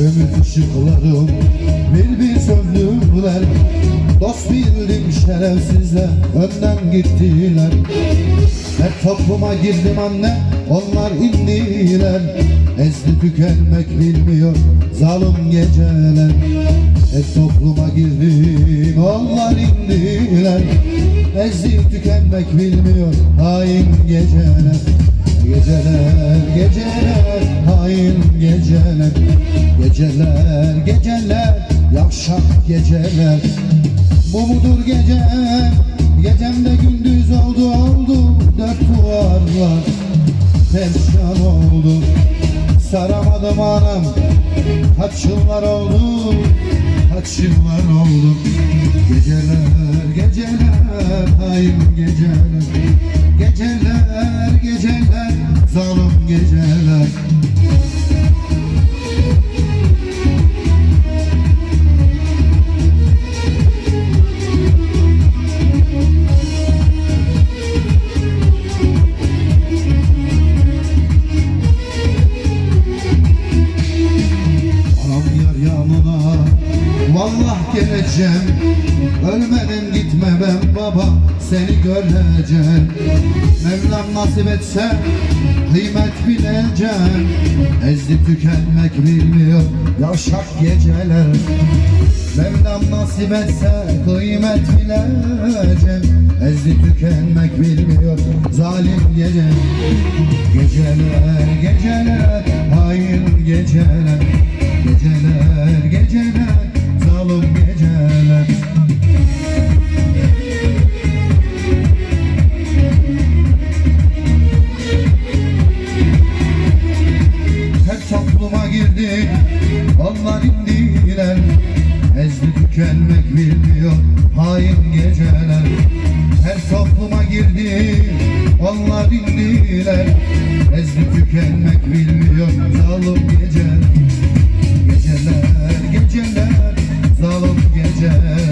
Ümit ışıklarım bir bir söndürdüler. Dost bildim şerefsizler önden gittiler Hep topluma girdim anne onlar indiler. Ezdi tükenmek bilmiyor zalim geceler. Hep topluma girdim onlar indiler. Ezdi tükenmek bilmiyor hain geceler. Geceler, geceler, hain geceler. Geceler, geceler, yavşak geceler. Bu mudur gecem, oldu. Saramadım anam, kaç yıllar oldu? Kaç yıllar oldu? Geceler, geceler, hain geceler. Geceler, geceler, zalim geceler geleceğim. Ölmedim gitme ben baba Seni göreceğim. Mevlam nasip etse Kıymet bileceğim. Ezdi tükenmek bilmiyor Yavşak geceler. Mevlam nasip etse Kıymet bileceğim. Ezdi tükenmek bilmiyor Zalim gece. Geceler geceler geceler Geceler. Geceler Hep topluma girdi. Onlar indiler. Ezdi tükenmek bilmiyor. Hain geceler. Her topluma girdi. Onlar indiler. Ezdi tükenmek bilmiyor. Zalim geceler. Geceler, geceler, zalim geceler